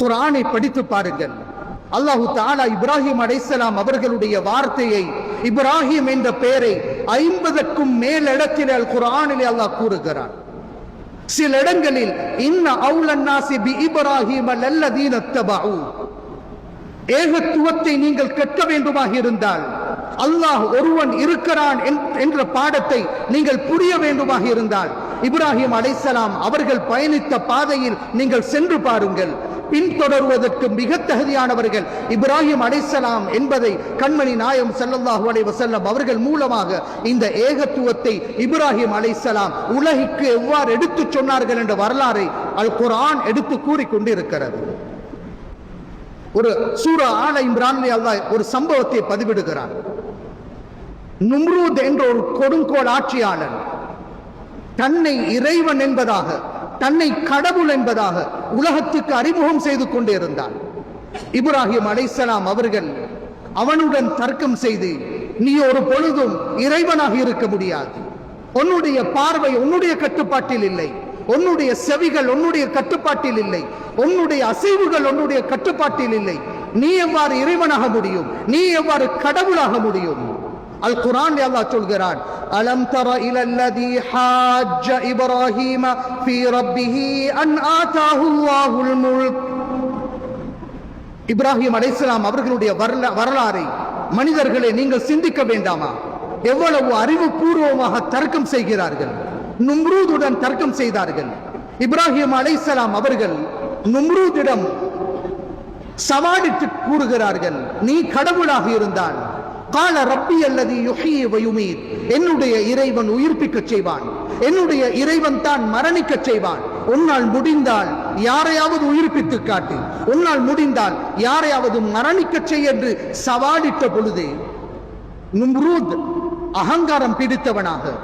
குரானை படித்து பாருங்கள். அல்லாஹு தாலா இப்ராஹிம் அலைசலாம் அவர்களுடைய வார்த்தையை இப்ராஹிம் என்ற பெயரை ஐம்பதற்கும் மேலிடத்தில் அல் குரானிலே அல்லாஹ் கூறுகிறான். சில இடங்களில் இன்ன அவுலன்னாசி பி இப்ராஹிம் அல்லதீன தபஉ ஏகத்துவத்தை நீங்கள் கற்க வேண்டுமாக இருந்தால் அல்லாஹ் ஒருவன் இருக்கிறான் என்- என்ற பாடத்தை நீங்கள் புரிய வேண்டுமாக இருந்தால் இப்ராஹிம் அலைசலாம் அவர்கள் பயணித்த பாதையில் நீங்கள் சென்று பாருங்கள். பின்தொடர்வதற்கு மிக தகுதியானவர்கள் இப்ராஹிம் அலைசலாம் என்பதை கண்மணி நாயம் ஸல்லல்லாஹு அலைஹி அவர்கள் மூலமாக இந்த ஏகத்துவத்தை இப்ராஹிம் அலைசலாம் உலகிற்கு எவ்வாறு எடுத்துச் சொன்னார்கள் என்ற வரலாறை அல் குரான் எடுத்து கூறிக்கொண்டிருக்கிறது ஒரு சூரா ஆல இம்ரான்லி அல்லா ஒரு சம்பவத்தை பதிவிடுகிறார் நும்ரூத் என்ற ஒரு கொடுங்கோல் ஆட்சியாளன் தன்னை இறைவன் என்பதாக தன்னை கடவுள் என்பதாக உலகத்துக்கு அறிமுகம் செய்து கொண்டிருந்தார். இப்ராஹிம் அலைசலாம் அவர்கள் அவனுடன் தர்க்கம் செய்து நீ ஒரு பொழுதும் இறைவனாக இருக்க முடியாது. உன்னுடைய பார்வை உன்னுடைய கட்டுப்பாட்டில் இல்லை. உன்னுடைய செவிகள் உன்னுடைய கட்டுப்பாட்டில் இல்லை. உன்னுடைய அசைவுகள் உன்னுடைய கட்டுப்பாட்டில் இல்லை. நீ எவ்வாறு இறைவனாக முடியும்? நீ எவ்வாறு கடவுளாக முடியும்? அல் குரான் அல்லாஹ் சொல்கிறான் அலம் தர இலல்லதி ஹாஜ்ஜ இப்ராஹீம ஃபீ ரப்பிஹி அன் ஆதாஹு அல்லாஹுல் முல்க். இப்ராஹிம் அலைஹிஸ்ஸலாம் அவர்களுடைய வரலாறை மனிதர்களை நீங்கள் சிந்திக்க வேண்டாமா? எவ்வளவு அறிவுபூர்வமாக தர்க்கம் செய்கிறார்கள் நும்ரூதுடன் தர்க்கம் செய்தார்கள். இப்ராஹிம் அலைசலாம் அவர்கள் நும்ரூதிடம் சவாலிட்டு கூறுகிறார்கள் நீ கடவுளாக இருந்தால் கால ரப்பி அல்லது யுஹி வயுமீத் என்னுடைய இறைவன் உயிர்ப்பிக்கச் செய்வான். என்னுடைய இறைவன் தான் மரணிக்கச் செய்வான். உன்னால் முடிந்தால் யாரையாவது உயிர்ப்பித்து காட்டு. உன்னால் முடிந்தால் யாரையாவது மரணிக்கச் செய் என்று சவாலிட்ட பொழுது நும்ரூத் அகங்காரம் பிடித்தவனாக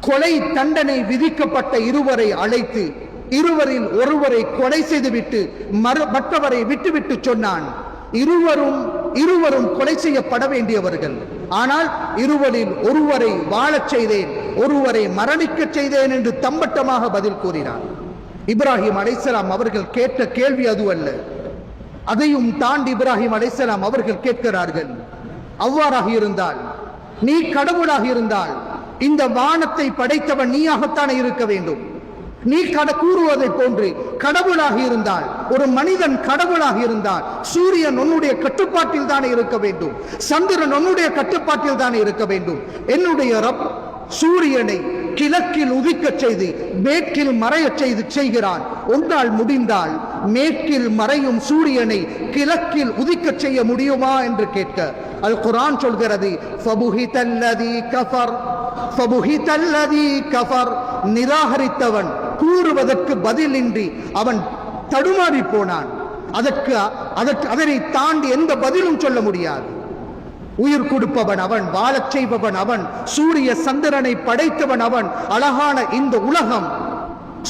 கொலை தண்டனை விதிக்கப்பட்ட இருவரை அழைத்து இருவரில் ஒருவரை கொலை செய்துவிட்டு மறு மற்றவரை விட்டுவிட்டு சொன்னான். இருவரும் இருவரும் கொலை செய்யப்பட வேண்டியவர்கள். ஆனால் இருவரில் ஒருவரை வாழச் செய்தேன் ஒருவரை மரணிக்கச் செய்தேன் என்று தம்பட்டமாக பதில் கூறினார். இப்ராஹிம் அலைசலாம் அவர்கள் கேட்ட கேள்வி அதுவல்ல அதையும் தாண்டி இப்ராஹிம் அலைசலாம் அவர்கள் கேட்கிறார்கள். அவ்வாறாக இருந்தால் நீ கடவுளாக இருந்தால் இந்த வானத்தை படைத்தவன் நீயாகத்தானே இருக்க வேண்டும்? நீ கட கூறுவதை போன்று கடவுளாக இருந்தால் ஒரு மனிதன் கடவுளாக இருந்தால் சூரியன் உன்னுடைய கட்டுப்பாட்டில் தானே இருக்க வேண்டும். சந்திரன் உன்னுடைய கட்டுப்பாட்டில் தானே இருக்க வேண்டும். என்னுடைய ரப் சூரியனை கிழக்கில் உதிக்கச் செய்து மேற்கில் மறையச் செய்து செய்கிறான். ஒன்றால் முடிந்தால் மேற்கில் மறையும் சூரியனை கிழக்கில் உதிக்கச் செய்ய முடியுமா என்று கேட்க. அல் குரான் சொல்கிறது ஃபபுஹிதல்லதி கஃபர் ஃபபுஹிதல்லதி கஃபர். நிராகரித்தவன் கூறுவதற்கு பதிலின்றி அவன் தடுமாறி போனான். அதற்கு அதற்கு அதனை தாண்டி எந்த பதிலும் சொல்ல முடியாது. உயிர் கொடுப்பவன் அவன் வாழச் செய்பவன் அவன் சூரிய சந்திரனை படைத்தவன் அவன் அழகான இந்த உலகம்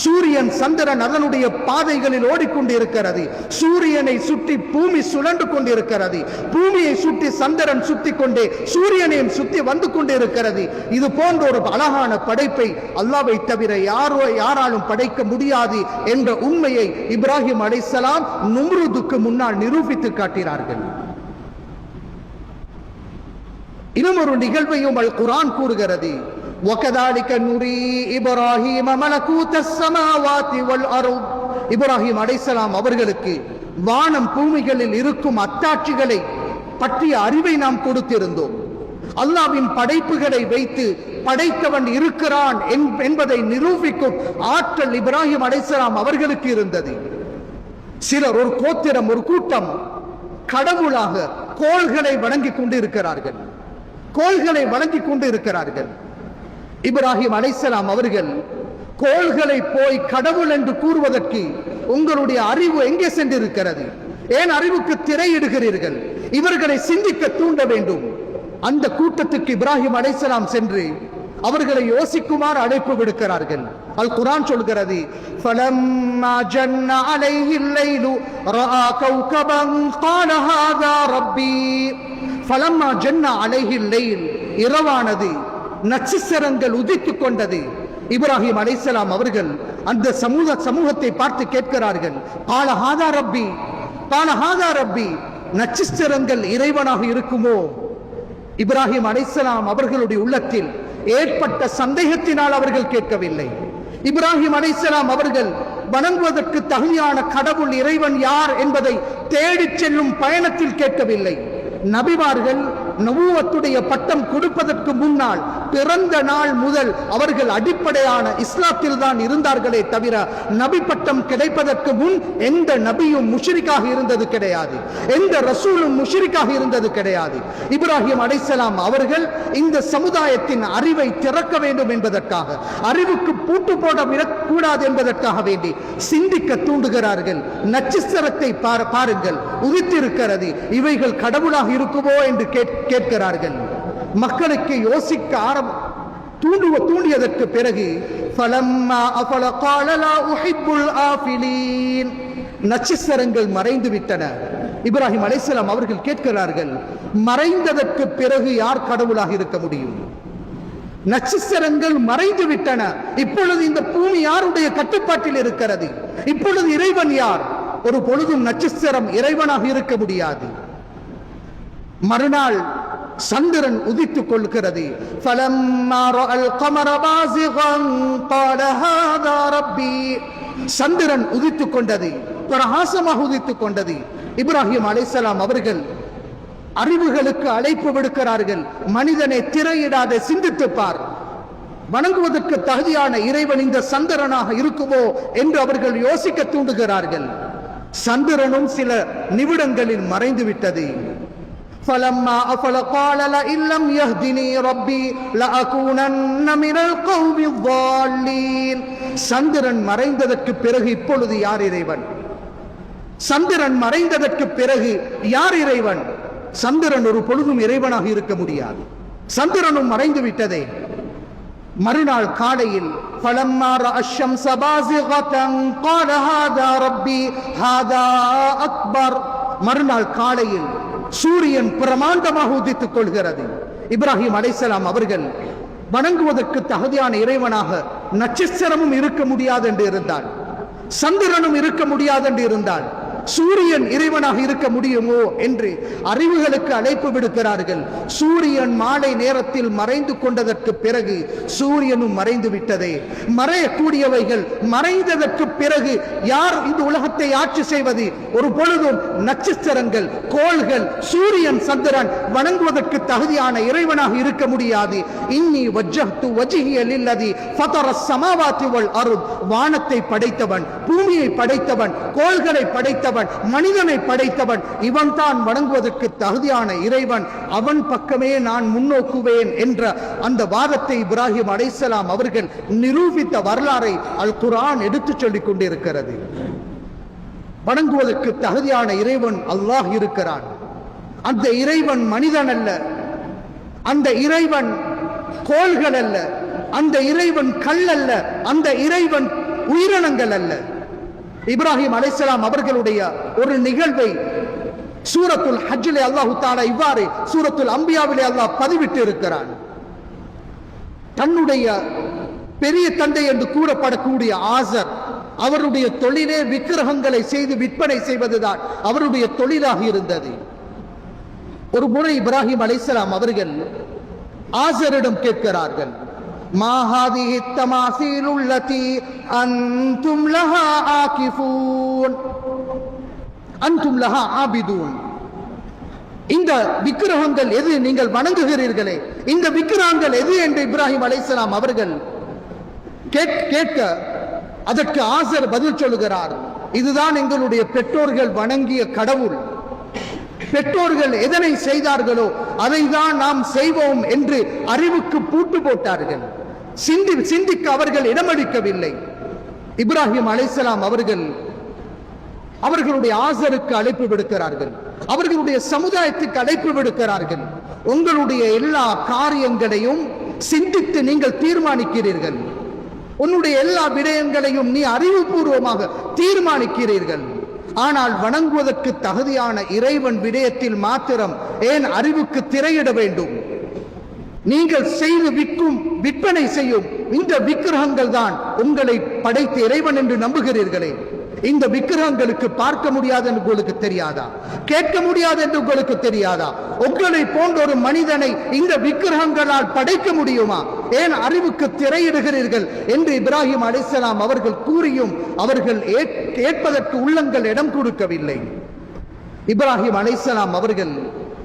சூரியன் சந்திரன் அதனுடைய பாதைகளில் ஓடிக்கொண்டிருக்கிறது. சூரியனை சுற்றி பூமி சுழன்று கொண்டிருக்கிறது. பூமியை சுற்றி சந்திரன் சுத்தி கொண்டே சூரியனையும் சுத்தி வந்து கொண்டிருக்கிறது. இது போன்ற ஒரு அழகான படைப்பை அல்லாவை தவிர யாரோ யாராலும் படைக்க முடியாது என்ற உண்மையை இப்ராஹிம் அலைசலாம் நும்ருதுக்கு முன்னால் நிரூபித்து காட்டினார்கள். இன்னும் ஒரு நிகழ்வையும் அல் குரான் கூறுகிறது. وَكَذَلِكَ نُرِي إِبْرَاهِيمَ مَلَكُوتَ السَّمَاوَاتِ وَالْأَرْضِ இப்ராஹிம் அலைஹிஸ்ஸலாம் அவர்களுக்கு வானம் பூமிகளில் இருக்கும் அத்தாட்சிகளை பற்றிய அறிவை நாம் கொடுத்திருந்தோம் அல்லாவின் படைப்புகளை வைத்து படைத்தவன் இருக்கிறான் என்- என்பதை நிரூபிக்கும் ஆற்றல் இப்ராஹிம் அலைஹிஸ்ஸலாம் அவர்களுக்கு இருந்தது சிலர் ஒரு கோத்திரம் ஒரு கூட்டம் கடவுளாக கோள்களை வணங்கிக் கொண்டு இருக்கிறார்கள் கோள்களை வணங்கிக் கொண்டு இருக்கிறார்கள் இப்ராஹிம் அலைசலாம் அவர்கள் கோள்களை போய் கடவுள் என்று கூறுவதற்கு உங்களுடைய அறிவு எங்கே சென்றிருக்கிறது ஏன் அறிவுக்கு திரையிடுகிறீர்கள் இவர்களை சிந்திக்க தூண்ட வேண்டும் அந்த கூட்டத்துக்கு இப்ராஹிம் அலைசலாம் சென்று அவர்களை யோசிக்குமாறு அழைப்பு விடுக்கிறார்கள் அல் குரான் சொல்கிறது فَلَمَّا جَنَّ عَلَيْهِ اللَّيْلُ رَأَى كَوْكَبًا قَالَ هَذَا رَبِّي فَلَمَّا جَنَّ عَلَيْهِ اللَّيْلُ இரவானது நட்சத்திரங்கள் உதித்துக் கொண்டது. இப்ராஹிம் அலைசலாம் அவர்கள் அந்த சமூக சமூகத்தை பார்த்து கேட்கிறார்கள். பாலஹாதா ரப்பி பாலஹாதா ரப்பி நட்சத்திரங்கள் இறைவனாக இருக்குமோ? இப்ராஹிம் அலைசலாம் அவர்களுடைய உள்ளத்தில் ஏற்பட்ட சந்தேகத்தினால் அவர்கள் கேட்கவில்லை. இப்ராஹிம் அலைசலாம் அவர்கள் வணங்குவதற்கு தகுதியான கடவுள் இறைவன் யார் என்பதை தேடிச் செல்லும் பயணத்தில் கேட்கவில்லை. நபிமார்கள் நபுவத்துடைய பட்டம் கொடுப்பதற்கு முன்னால் பிறந்த நாள் முதல் அவர்கள் அடிப்படையான இஸ்லாத்தில் தான் இருந்தார்களே தவிர நபி பட்டம் கிடைப்பதற்கு முன் எந்த நபியும் முஷ்ரிக்காக இருந்தது கிடையாது. எந்த ரசூலும் முஷ்ரிக்காக இருந்தது கிடையாது. இப்ராஹிம் அடைசலாம் அவர்கள் இந்த சமுதாயத்தின் அறிவை திறக்க வேண்டும் என்பதற்காக அறிவுக்கு பூட்டு போட விடக்கூடாது என்பதற்காக வேண்டி சிந்திக்க தூண்டுகிறார்கள். நட்சத்திரத்தை பாருங்கள். உதித்திருக்கிறது. இவைகள் கடவுளாக இருக்குமோ என்று கேட்- கேட்கிறார்கள். மக்களுக்கு யோசிக்க ஆரம் தூண்டுவ தூண்டியதற்கு பிறகு நட்சத்திரங்கள் மறைந்து விட்டன இப்ராஹிம் அலைசலாம் அவர்கள் கேட்கிறார்கள் மறைந்ததற்கு பிறகு யார் கடவுளாக இருக்க முடியும்? நட்சத்திரங்கள் மறைந்து விட்டன இப்பொழுது இந்த பூமி யாருடைய கட்டுப்பாட்டில் இருக்கிறது? இப்பொழுது இறைவன் யார்? ஒரு பொழுதும் நட்சத்திரம் இறைவனாக இருக்க முடியாது. மறுநாள் சந்திரன் உதித்துக் கொள்கிறது. சந்திரன் உதித்துக் கொண்டது பிரகாசமாக உதித்துக் கொண்டது. இப்ராஹிம் அலைசலாம் அவர்கள் அறிவுகளுக்கு அழைப்பு விடுக்கிறார்கள். மனிதனை திரையிடாத சிந்தித்து பார். வணங்குவதற்கு தகுதியான இறைவன் இந்த சந்திரனாக இருக்குமோ? என்று அவர்கள் யோசிக்க தூண்டுகிறார்கள். சந்திரனும் சில நிமிடங்களில் மறைந்து விட்டது فلما أفل قال لئن لم يهدني ربي لأكونن من القوم الضالين சந்திரன் மறைந்ததற்கு பிறகு இப்பொழுது யார் இறைவன் சந்திரன் மறைந்ததற்கு பிறகு யார் இறைவன் சந்திரன் ஒரு பொழுதும் இறைவனாக இருக்க முடியாது சந்திரனும் மறைந்து விட்டதே மறுநாள் காலையில் فلما رأى الشمس بازغة قال هذا ربي هذا أكبر மறுநாள் காலையில் சூரியன் பிரமாண்டமாக உதித்துக் கொள்கிறது. இப்ராஹிம் அலைசலாம் அவர்கள் வணங்குவதற்கு தகுதியான இறைவனாக நட்சத்திரமும் இருக்க முடியாது என்று இருந்தால் சந்திரனும் இருக்க முடியாது என்று இருந்தால் சூரியன் இறைவனாக இருக்க முடியுமோ என்று அறிவுகளுக்கு அழைப்பு விடுக்கிறார்கள். சூரியன் மாலை நேரத்தில் மறைந்து கொண்டதற்கு பிறகு சூரியனும் மறைந்து விட்டதே. மறையக்கூடியவைகள் மறைந்ததற்கு பிறகு யார் இந்த உலகத்தை ஆட்சி செய்வது? ஒரு பொழுதும் நட்சத்திரங்கள் கோள்கள் சூரியன் சந்திரன் வணங்குவதற்கு தகுதியான இறைவனாக இருக்க முடியாது. இன்னி வஜ்ஜஹ்து வஜ்ஹிய இல்லதி ஃபதர ஸமாவாத்தி வல் வானத்தை படைத்தவன் பூமியை படைத்தவன் கோள்களை படைத்தவன் மனிதனை படைத்தவன் இவன் தான் வணங்குவதற்கு தகுதியான இறைவன். அவன் பக்கமே நான் முன்னோக்குவேன் என்ற அந்த வாதத்தை இப்ராஹிம் அலைஹிஸ்ஸலாம் அவர்கள் நிரூபித்த வரலாறை அல் குரான் எடுத்துச் சொல்லிக் கொண்டிருக்கிறது. வணங்குவதற்கு தகுதியான இறைவன் அல்லாஹ் இருக்கிறான். அந்த இறைவன் மனிதன் அல்ல. அந்த இறைவன் கோள்கள் அல்ல. அந்த இறைவன் கல் அல்ல. அந்த இறைவன் உயிரினங்கள் அல்ல. இப்ராஹிம் அலைசலாம் அவர்களுடைய ஒரு நிகழ்வை சூரத்துல் ஹஜ்ஜிலே அல்லாஹு தாலா இவ்வாறு சூரத்துல் அம்பியாவிலே அல்லாஹ் பதிவிட்டு இருக்கிறான் தன்னுடைய பெரிய தந்தை என்று கூறப்படக்கூடிய ஆசர் அவருடைய தொழிலே விக்கிரகங்களை செய்து விற்பனை செய்வதுதான் அவருடைய தொழிலாக இருந்தது. ஒரு முறை இப்ராஹிம் அலைசலாம் அவர்கள் ஆசரிடம் கேட்கிறார்கள் ما هذه التماثيل التي أنتم لها عاكفون أنتم لها عابدون இந்த விக்கிரகங்கள் எது நீங்கள் வணங்குகிறீர்களே இந்த விக்கிரகங்கள் எது என்று இப்ராஹிம் அலைஹிஸ்ஸலாம் அவர்கள் கேட்- கேட்க அதற்கு ஆசர் பதில் சொல்லுகிறார் இதுதான் எங்களுடைய பெற்றோர்கள் வணங்கிய கடவுள் பெற்றோர்கள் எதனை செய்தார்களோ அதை தான் நாம் செய்வோம் என்று அறிவுக்கு பூட்டு போட்டார்கள் சிந்தி சிந்திக்க அவர்கள் இடமளிக்கவில்லை. இப்ராஹிம் அலைசலாம் அவர்கள் அவர்களுடைய ஆசருக்கு அழைப்பு விடுக்கிறார்கள். அவர்களுடைய சமுதாயத்துக்கு அழைப்பு விடுக்கிறார்கள். உங்களுடைய எல்லா காரியங்களையும் சிந்தித்து நீங்கள் தீர்மானிக்கிறீர்கள். உன்னுடைய எல்லா விடயங்களையும் நீ அறிவுபூர்வமாக தீர்மானிக்கிறீர்கள். ஆனால் வணங்குவதற்கு தகுதியான இறைவன் விடயத்தில் மாத்திரம் ஏன் அறிவுக்கு திரையிட வேண்டும்? நீங்கள் செய்து விற்கும் விற்பனை செய்யும் இந்த விக்கிரகங்கள் தான் உங்களை படைத்த இறைவன் என்று நம்புகிறீர்களே. இந்த விக்கிரகங்களுக்கு பார்க்க முடியாது என்று உங்களுக்கு தெரியாதா? கேட்க முடியாது என்று உங்களுக்கு தெரியாதா? உங்களை போன்ற ஒரு மனிதனை இந்த விக்கிரகங்களால் படைக்க முடியுமா? ஏன் அறிவுக்கு திரையிடுகிறீர்கள் என்று இப்ராஹிம் அலிசலாம் அவர்கள் கூறியும் அவர்கள் ஏற்- கேட்பதற்கு உள்ளங்கள் இடம் கொடுக்கவில்லை. இப்ராஹிம் அலிசலாம் அவர்கள்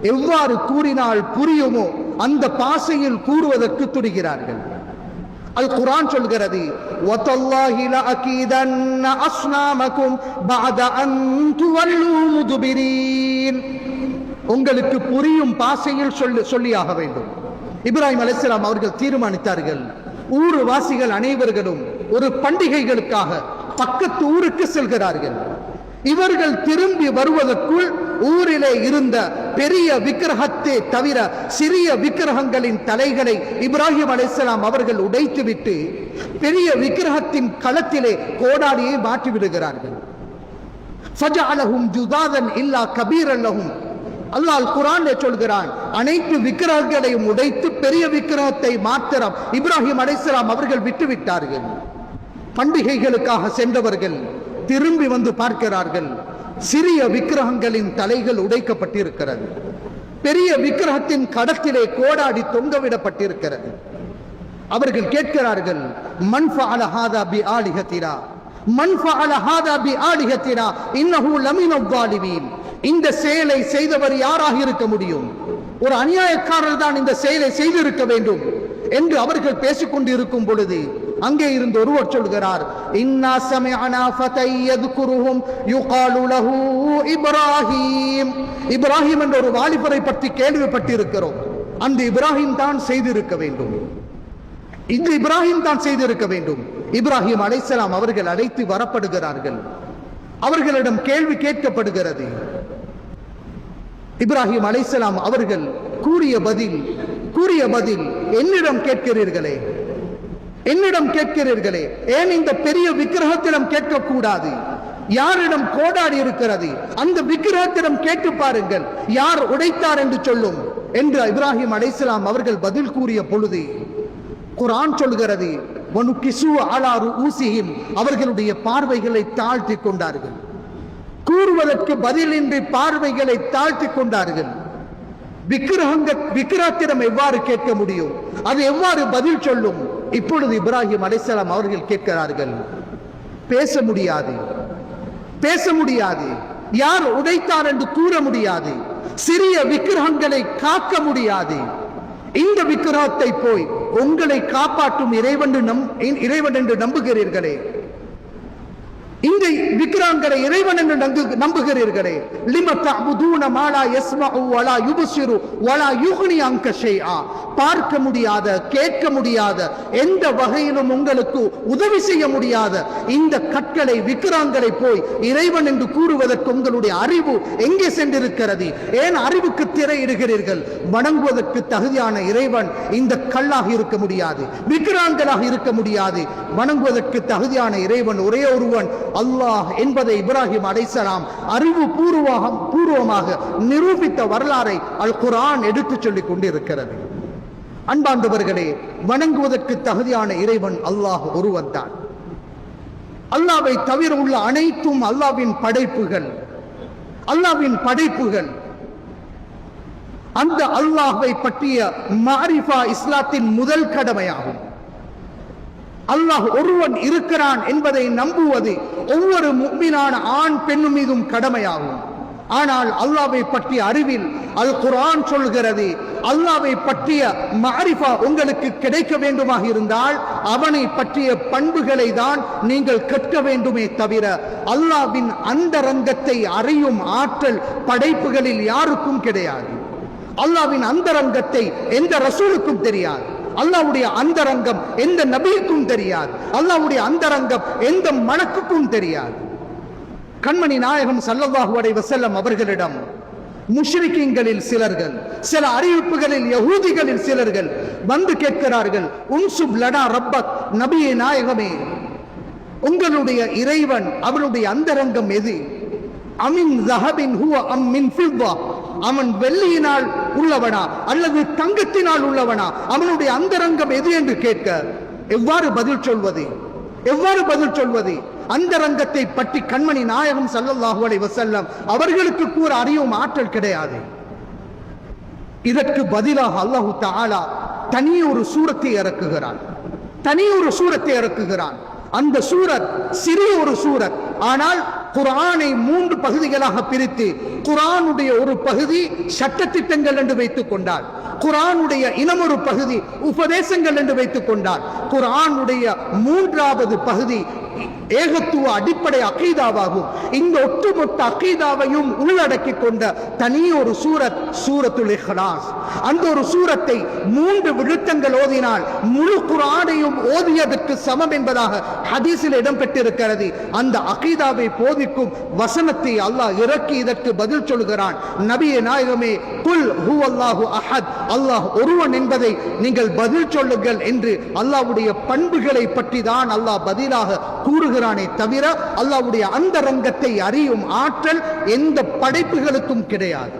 எவ்வாறு கூறினால் புரியுமோ? அந்த பாசையில் கூறுவதற்கு துடிகிறார்கள். அது குரான் சொல்கிறது உங்களுக்கு புரியும் பாசையில் சொல்லி சொல்லியாக வேண்டும். இப்ராஹிம் அலிஸ்லாம் அவர்கள் தீர்மானித்தார்கள் ஊர்வாசிகள் அனைவர்களும் ஒரு பண்டிகைகளுக்காக பக்கத்து ஊருக்கு செல்கிறார்கள். இவர்கள் திரும்பி வருவதற்குள் ஊரிலே இருந்த பெரிய விக்கிரகத்தை தவிர சிறிய விக்கிரகங்களின் தலைகளை இப்ராஹிம் அலிஸ்லாம் அவர்கள் உடைத்துவிட்டு பெரிய விக்கிரகத்தின் களத்திலே கோடாலியை மாற்றி விடுகிறார்கள் ஜுதாதன் இல்லா கபீரன் லஹும். அல்லாஹ் குரான் சொல்கிறான் அனைத்து விக்கிரகங்களையும் உடைத்து பெரிய விக்கிரகத்தை மாத்திரம் இப்ராஹிம் அலிஸ்லாம் அவர்கள் விட்டுவிட்டார்கள். பண்டிகைகளுக்காக சென்றவர்கள் திரும்பி வந்து பார்க்கிறார்கள். சிறிய விக்கிரகங்களின் தலைகள் உடைக்கப்பட்டிருக்கிறது. பெரிய விக்கிரகத்தின் கடத்திலே கோடாடி தொங்கவிடப்பட்டிருக்கிறது அவர்கள் கேட்கிறார்கள் மன் பி ஆலிஹத்தினா? மன் பி இந்த செயலை செய்தவர் யாராக இருக்க முடியும்? ஒரு அநியாயக்காரர் தான் இந்த செயலை செய்திருக்க வேண்டும் என்று அவர்கள் பேசிக்கொண்டிருக்கும் பொழுது அங்கே இருந்து ஒருவர் சொல்கிறார் இன்னா சமய ஃபதை யذ்குருஹும் யுகாலு லஹு இப்ராஹீம். இப்ராஹிம் என்ற ஒரு வாலிபரை பற்றி கேள்விப்பட்டிருக்கிறோம். அந்த இப்ராஹிம் தான் செய்திருக்க வேண்டும். இந்த இப்ராஹிம் தான் செய்திருக்க வேண்டும். இப்ராஹிம் அலைசலாம் அவர்கள் அழைத்து வரப்படுகிறார்கள். அவர்களிடம் கேள்வி கேட்கப்படுகிறது. இப்ராஹிம் அலைசலாம் அவர்கள் கூறிய பதில் கூறிய பதில் என்னிடம் கேட்கிறீர்களே? என்னிடம் கேட்கிறீர்களே ஏன் இந்த பெரிய விக்கிரகத்திடம் கேட்கக்கூடாது? யாரிடம் கோடாடி இருக்கிறது அந்த விக்கிரகத்திடம் கேட்டு பாருங்கள் யார் உடைத்தார் என்று சொல்லும்? என்று இப்ராஹிம் அலைசலாம் அவர்கள் பதில் கூறிய பொழுது குரான் சொல்கிறது கிசு அலா ஊசியும் அவர்களுடைய பார்வைகளை தாழ்த்தி கொண்டார்கள். கூறுவதற்கு பதிலின்றி பார்வைகளை தாழ்த்தி கொண்டார்கள். விக்கிரகங்க விக்கிரகத்திடம் எவ்வாறு கேட்க முடியும்? அது எவ்வாறு பதில் சொல்லும்? இப்பொழுது இப்ராஹிம் அலைசலாம் அவர்கள் கேட்கிறார்கள் பேச முடியாது பேச முடியாது யார் உடைத்தார் என்று கூற முடியாது சிறிய விக்கிரகங்களை காக்க முடியாது. இந்த விக்கிரகத்தை போய் உங்களை காப்பாற்றும் இறைவன் இறைவன் என்று நம்புகிறீர்களே இந்த விக்கிரகங்களை இறைவன் என்று நங்கு- நம்புகிறீர்களே. லிம தஅபுதூன மா லா வலா யுப்சிரு வலா யுக்னி அங்க ஷைஆ. பார்க்க முடியாத கேட்க முடியாத எந்த வகையிலும் உங்களுக்கு உதவி செய்ய முடியாத இந்த கற்களை விக்கிரகங்களை போய் இறைவன் என்று கூறுவதற்கு உங்களுடைய அறிவு எங்கே சென்றிருக்கிறது? ஏன் அறிவுக்கு திரையிடுகிறீர்கள் வணங்குவதற்கு தகுதியான இறைவன் இந்த கல்லாக இருக்க முடியாது விக்கிரகங்களாக இருக்க முடியாது. வணங்குவதற்கு தகுதியான இறைவன் ஒரே ஒருவன் அல்லாஹ் என்பதை இப்ராஹிம் அலைசலாம் அறிவு பூர்வமாக பூர்வமாக நிரூபித்த வரலாறை அல் குரான் எடுத்துச் சொல்லிக் கொண்டிருக்கிறது. அன்பாண்டவர்களே வணங்குவதற்கு தகுதியான இறைவன் அல்லாஹ் ஒருவன் தான் அல்லாவை தவிர உள்ள அனைத்தும் அல்லாவின் படைப்புகள். அல்லாவின் படைப்புகள். அந்த அல்லாஹை பற்றிய மாரிஃபா இஸ்லாத்தின் முதல் கடமையாகும். அல்லாஹ் ஒருவன் இருக்கிறான் என்பதை நம்புவது ஒவ்வொரு முன்பினான ஆண் பெண்ணும் மீதும் கடமையாகும். ஆனால் அல்லாவை பற்றிய அறிவில் அல் குரான் சொல்கிறது அல்லாவை பற்றிய மாரிஃபா உங்களுக்கு கிடைக்க வேண்டுமாக இருந்தால் அவனை பற்றிய பண்புகளை தான் நீங்கள் கற்க வேண்டுமே தவிர அல்லாவின் அந்தரங்கத்தை அறியும் ஆற்றல் படைப்புகளில் யாருக்கும் கிடையாது. அல்லாவின் அந்தரங்கத்தை எந்த ரசூலுக்கும் தெரியாது. அல்லாவுடைய அந்தரங்கம் எந்த நபிக்கும் தெரியாது. அல்லாவுடைய அந்தரங்கம் எந்த மணக்குக்கும் தெரியாது. கண்மணி நாயகம் ஸல்லல்லாஹு அலைஹி வஸல்லம் அவர்களிடம் முஷ்ரிக்கிங்களில் சிலர்கள் சில அறிவிப்புகளில் யகூதிகளில் சிலர்கள் வந்து கேட்கிறார்கள் உன்சுப் லடா ரப்பக் நபியே நாயகமே உங்களுடைய இறைவன் அவருடைய அந்தரங்கம் எது? அமின் ஜஹபின் ஹுவ அம் மின் ஃபில்வா? அவன் வெள்ளியினால் உள்ளவனா அல்லது தங்கத்தினால் உள்ளவனா? அவனுடைய அந்தரங்கம் எது என்று கேட்க எவ்வாறு பதில் சொல்வது? எவ்வாறு பதில் சொல்வது? அந்த ரங்கத்தை பற்றி கண்மணி நாயகம் சல்லல்லாஹு அலை வசல்லம் அவர்களுக்கு கூற அறியும் ஆற்றல் கிடையாது. இதற்கு பதிலாக அல்லாஹு தாலா தனி ஒரு சூரத்தை இறக்குகிறான். தனி ஒரு சூரத்தை இறக்குகிறான். அந்த சூரத் சிறிய ஒரு சூரத். ஆனால் குரானை மூன்று பகுதிகளாக பிரித்து குரானுடைய ஒரு பகுதி சட்டத்திட்டங்கள் என்று வைத்துக் கொண்டார். குரானுடைய இனமொரு பகுதி உபதேசங்கள் என்று வைத்துக் கொண்டார். குரானுடைய மூன்றாவது பகுதி ஏகத்துவ அடிப்படை அகீதாவாகும். இந்த ஒட்டுமொத்த அகீதாவையும் உள்ளடக்கி கொண்ட தனி ஒரு சூரத் சூரத்துல் இஹ்லாஸ் அந்த ஒரு சூரத்தை மூன்று விழுத்தங்கள் ஓதினால் முழு குரானையும் ஓதியதற்கு சமம் என்பதாக ஹதீஸில் இடம்பெற்றிருக்கிறது. அந்த அகீதாவை போதிக்கும் வசனத்தை அல்லாஹ் இறக்கி இதற்கு பதில் சொல்கிறான். நபிய நாயகமே குல் ஹூ அல்லாஹு அஹத். அல்லாஹ் ஒருவன் என்பதை நீங்கள் பதில் சொல்லுங்கள் என்று அல்லாஹ்வுடைய பண்புகளை பற்றி தான் அல்லாஹ் பதிலாக கூறுகிறானே தவிர அல்லாவுடைய அந்த ரங்கத்தை அறியும் ஆற்றல் எந்த படைப்புகளுக்கும் கிடையாது.